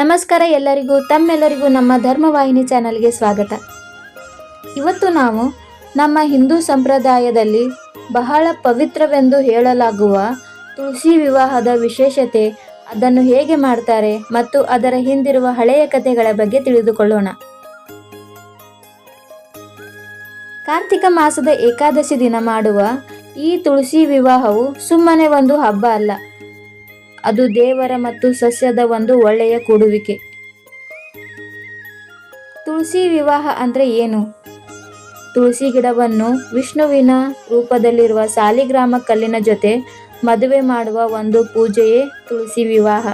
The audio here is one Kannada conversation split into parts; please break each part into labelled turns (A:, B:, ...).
A: ನಮಸ್ಕಾರ ಎಲ್ಲರಿಗೂ, ತಮ್ಮೆಲ್ಲರಿಗೂ ನಮ್ಮ ಧರ್ಮವಾಹಿನಿ ಚಾನಲ್ಗೆ ಸ್ವಾಗತ. ಇವತ್ತು ನಾವು ನಮ್ಮ ಹಿಂದೂ ಸಂಪ್ರದಾಯದಲ್ಲಿ ಬಹಳ ಪವಿತ್ರವೆಂದು ಹೇಳಲಾಗುವ ತುಳಸಿ ವಿವಾಹದ ವಿಶೇಷತೆ ಅದನ್ನು ಹೇಗೆ ಮಾಡ್ತಾರೆ ಮತ್ತು ಅದರ ಹಿಂದಿರುವ ಹಳೆಯ ಕಥೆಗಳ ಬಗ್ಗೆ ತಿಳಿದುಕೊಳ್ಳೋಣ. ಕಾರ್ತಿಕ ಮಾಸದ ಏಕಾದಶಿ ದಿನ ಮಾಡುವ ಈ ತುಳಸಿ ವಿವಾಹವು ಸುಮ್ಮನೆ ಒಂದು ಹಬ್ಬ ಅಲ್ಲ. ಅದು ದೇವರ ಮತ್ತು ಸಸ್ಯದ ಒಂದು ಒಳ್ಳೆಯ ಕೂಡುವಿಕೆ. ತುಳಸಿ ವಿವಾಹ ಅಂದ್ರೆ ಏನು? ತುಳಸಿ ಗಿಡವನ್ನು ವಿಷ್ಣುವಿನ ರೂಪದಲ್ಲಿರುವ ಸಾಲಿಗ್ರಾಮ ಕಲ್ಲಿನ ಜೊತೆ ಮದುವೆ ಮಾಡುವ ಒಂದು ಪೂಜೆಯೇ ತುಳಸಿ ವಿವಾಹ.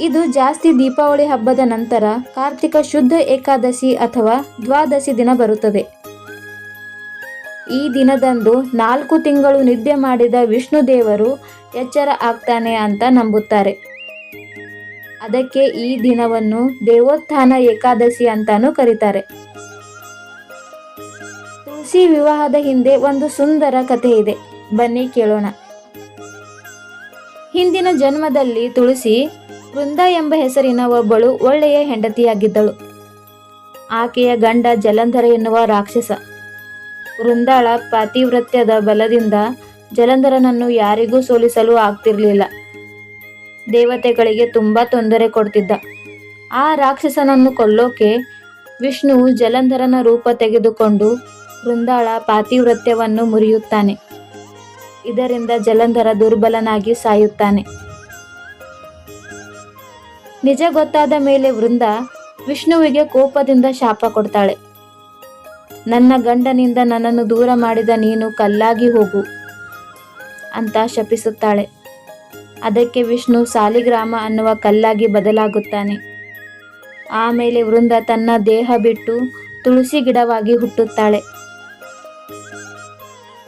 A: ಇದು ಜಾಸ್ತಿ ದೀಪಾವಳಿ ಹಬ್ಬದ ನಂತರ ಕಾರ್ತಿಕ ಶುದ್ಧ ಏಕಾದಶಿ ಅಥವಾ ದ್ವಾದಶಿ ದಿನ ಬರುತ್ತದೆ. ಈ ದಿನದಂದು ನಾಲ್ಕು ತಿಂಗಳು ನಿದ್ದೆ ಮಾಡಿದ ವಿಷ್ಣು ದೇವರು ಎಚ್ಚರ ಆಗ್ತಾನೆ ಅಂತ ನಂಬುತ್ತಾರೆ. ಅದಕ್ಕೆ ಈ ದಿನವನ್ನು ದೇವೋತ್ಥಾನ ಏಕಾದಶಿ ಅಂತಾನೂ ಕರೀತಾರೆ. ತುಳಸಿ ವಿವಾಹದ ಹಿಂದೆ ಒಂದು ಸುಂದರ ಕಥೆ ಇದೆ. ಬನ್ನಿ ಕೇಳೋಣ. ಹಿಂದಿನ ಜನ್ಮದಲ್ಲಿ ತುಳಸಿ ವೃಂದ ಎಂಬ ಹೆಸರಿನ ಒಬ್ಬಳು ಒಳ್ಳೆಯ ಹೆಂಡತಿಯಾಗಿದ್ದಳು. ಆಕೆಯ ಗಂಡ ಜಲಂಧರ ಎನ್ನುವ ರಾಕ್ಷಸ. ವೃಂದಾಳ ಪಾತಿವೃತ್ಯದ ಬಲದಿಂದ ಜಲಂಧರನನ್ನು ಯಾರಿಗೂ ಸೋಲಿಸಲು ಆಗ್ತಿರಲಿಲ್ಲ. ದೇವತೆಗಳಿಗೆ ತುಂಬಾ ತೊಂದರೆ ಕೊಡ್ತಿದ್ದ. ಆ ರಾಕ್ಷಸನನ್ನು ಕೊಲ್ಲೋಕೆ ವಿಷ್ಣು ಜಲಂಧರನ ರೂಪ ತೆಗೆದುಕೊಂಡು ವೃಂದಾಳ ಪಾತಿವ್ರತ್ಯವನ್ನು ಮುರಿಯುತ್ತಾನೆ. ಇದರಿಂದ ಜಲಂಧರ ದುರ್ಬಲನಾಗಿ ಸಾಯುತ್ತಾನೆ. ನಿಜ ಗೊತ್ತಾದ ಮೇಲೆ ವೃಂದ ವಿಷ್ಣುವಿಗೆ ಕೋಪದಿಂದ ಶಾಪ ಕೊಡ್ತಾಳೆ. ನನ್ನ ಗಂಡನಿಂದ ನನ್ನನ್ನು ದೂರ ಮಾಡಿದ ನೀನು ಕಲ್ಲಾಗಿ ಹೋಗು. ಅಂತ ಶಪಿಸುತ್ತಾಳೆ. ಅದಕ್ಕೆ ವಿಷ್ಣು ಸಾಲಿಗ್ರಾಮ ಅನ್ನುವ ಕಲ್ಲಾಗಿ ಬದಲಾಗುತ್ತಾನೆ. ಆಮೇಲೆ ವೃಂದ ತನ್ನ ದೇಹ ಬಿಟ್ಟು ತುಳಸಿ ಗಿಡವಾಗಿ ಹುಟ್ಟುತ್ತಾಳೆ.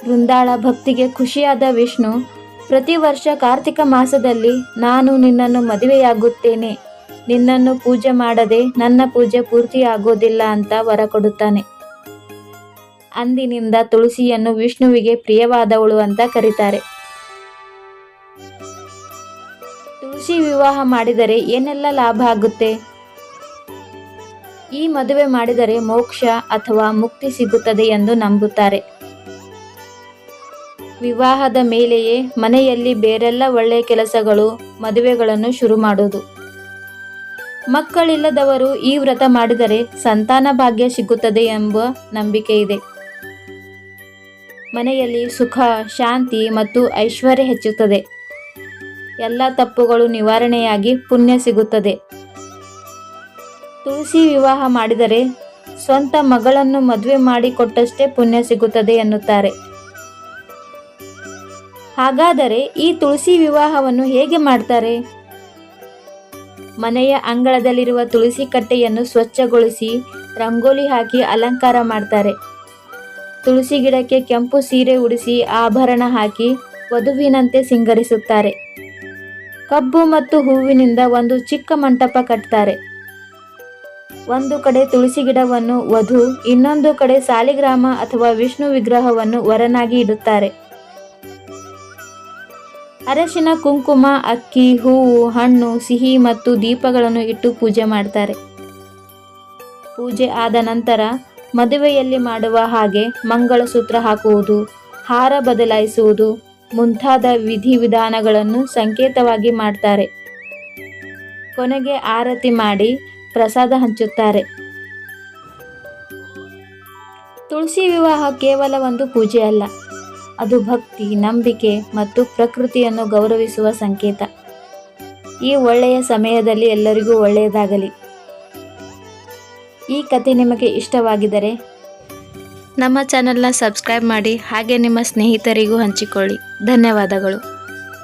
A: ವೃಂದಾಳ ಭಕ್ತಿಗೆ ಖುಷಿಯಾದ ವಿಷ್ಣು, ಪ್ರತಿ ವರ್ಷ ಕಾರ್ತಿಕ ಮಾಸದಲ್ಲಿ ನಾನು ನಿನ್ನನ್ನು ಮದುವೆಯಾಗುತ್ತೇನೆ. ನಿನ್ನನ್ನು ಪೂಜೆ ಮಾಡದೆ ನನ್ನ ಪೂಜೆ ಪೂರ್ತಿಯಾಗೋದಿಲ್ಲ ಅಂತ ವರ ಕೊಡುತ್ತಾನೆ ಅಂದಿನಿಂದ ತುಳಸಿಯನ್ನು ವಿಷ್ಣುವಿಗೆ ಪ್ರಿಯವಾದವಳು ಅಂತ ಕರೀತಾರೆ. ತುಳಸಿ ವಿವಾಹ ಮಾಡಿದರೆ ಏನೆಲ್ಲ ಲಾಭ ಆಗುತ್ತೆ? ಈ ಮದುವೆ ಮಾಡಿದರೆ ಮೋಕ್ಷ ಅಥವಾ ಮುಕ್ತಿ ಸಿಗುತ್ತದೆ ಎಂದು ನಂಬುತ್ತಾರೆ. ವಿವಾಹದ ಮೇಲೆಯೇ ಮನೆಯಲ್ಲಿ ಬೇರೆಲ್ಲ ಒಳ್ಳೆಯ ಕೆಲಸಗಳು, ಮದುವೆಗಳನ್ನು ಶುರು ಮಾಡುವುದು. ಮಕ್ಕಳಿಲ್ಲದವರು ಈ ವ್ರತ ಮಾಡಿದರೆ ಸಂತಾನ ಭಾಗ್ಯ ಸಿಗುತ್ತದೆ ಎಂಬ ನಂಬಿಕೆ ಇದೆ. ಮನೆಯಲ್ಲಿ ಸುಖ, ಶಾಂತಿ ಮತ್ತು ಐಶ್ವರ್ಯ ಹೆಚ್ಚುತ್ತದೆ. ಎಲ್ಲ ತಪ್ಪುಗಳು ನಿವಾರಣೆಯಾಗಿ ಪುಣ್ಯ ಸಿಗುತ್ತದೆ. ತುಳಸಿ ವಿವಾಹ ಮಾಡಿದರೆ ಸ್ವಂತ ಮಗಳನ್ನು ಮದುವೆ ಮಾಡಿಕೊಟ್ಟಷ್ಟೇ ಪುಣ್ಯ ಸಿಗುತ್ತದೆ ಎನ್ನುತ್ತಾರೆ. ಹಾಗಾದರೆ ಈ ತುಳಸಿ ವಿವಾಹವನ್ನು ಹೇಗೆ ಮಾಡ್ತಾರೆ? ಮನೆಯ ಅಂಗಳದಲ್ಲಿರುವ ತುಳಸಿ ಕಟ್ಟೆಯನ್ನು ಸ್ವಚ್ಛಗೊಳಿಸಿ, ರಂಗೋಲಿ ಹಾಕಿ ಅಲಂಕಾರ ಮಾಡ್ತಾರೆ. ತುಳಸಿ ಗಿಡಕ್ಕೆ ಕೆಂಪು ಸೀರೆ ಉಡಿಸಿ ಆಭರಣ ಹಾಕಿ ವಧುವಿನಂತೆ ಸಿಂಗರಿಸುತ್ತಾರೆ. ಕಬ್ಬು ಮತ್ತು ಹೂವಿನಿಂದ ಒಂದು ಚಿಕ್ಕ ಮಂಟಪ ಕಟ್ತಾರೆ. ಒಂದು ಕಡೆ ತುಳಸಿ ಗಿಡವನ್ನು ವಧು, ಇನ್ನೊಂದು ಕಡೆ ಸಾಲಿಗ್ರಾಮ ಅಥವಾ ವಿಷ್ಣು ವಿಗ್ರಹವನ್ನು ವರನಾಗಿ ಇಡುತ್ತಾರೆ. ಅರಶಿನ, ಕುಂಕುಮ, ಅಕ್ಕಿ, ಹೂವು, ಹಣ್ಣು, ಸಿಹಿ ಮತ್ತು ದೀಪಗಳನ್ನು ಇಟ್ಟು ಪೂಜೆ ಮಾಡ್ತಾರೆ. ಪೂಜೆ ಆದ ನಂತರ ಮದುವೆಯಲ್ಲಿ ಮಾಡುವ ಹಾಗೆ ಮಂಗಳಸೂತ್ರ ಹಾಕುವುದು, ಹಾರ ಬದಲಾಯಿಸುವುದು ಮುಂತಾದ ವಿಧಿವಿಧಾನಗಳನ್ನು ಸಂಕೇತವಾಗಿ ಮಾಡ್ತಾರೆ. ಕೊನೆಗೆ ಆರತಿ ಮಾಡಿ ಪ್ರಸಾದ ಹಂಚುತ್ತಾರೆ. ತುಳಸಿ ವಿವಾಹ ಕೇವಲ ಒಂದು ಪೂಜೆ ಅಲ್ಲ, ಅದು ಭಕ್ತಿ, ನಂಬಿಕೆ ಮತ್ತು ಪ್ರಕೃತಿಯನ್ನು ಗೌರವಿಸುವ ಸಂಕೇತ. ಈ ಒಳ್ಳೆಯ ಸಮಯದಲ್ಲಿ ಎಲ್ಲರಿಗೂ ಒಳ್ಳೆಯದಾಗಲಿ. ಈ ಕತೆ ನಿಮಗೆ ಇಷ್ಟವಾಗಿದ್ದರೆ ನಮ್ಮ ಚಾನಲ್ನ ಸಬ್ಸ್ಕ್ರೈಬ್ ಮಾಡಿ ಹಾಗೆ ನಿಮ್ಮ ಸ್ನೇಹಿತರಿಗೂ ಹಂಚಿಕೊಳ್ಳಿ. ಧನ್ಯವಾದಗಳು.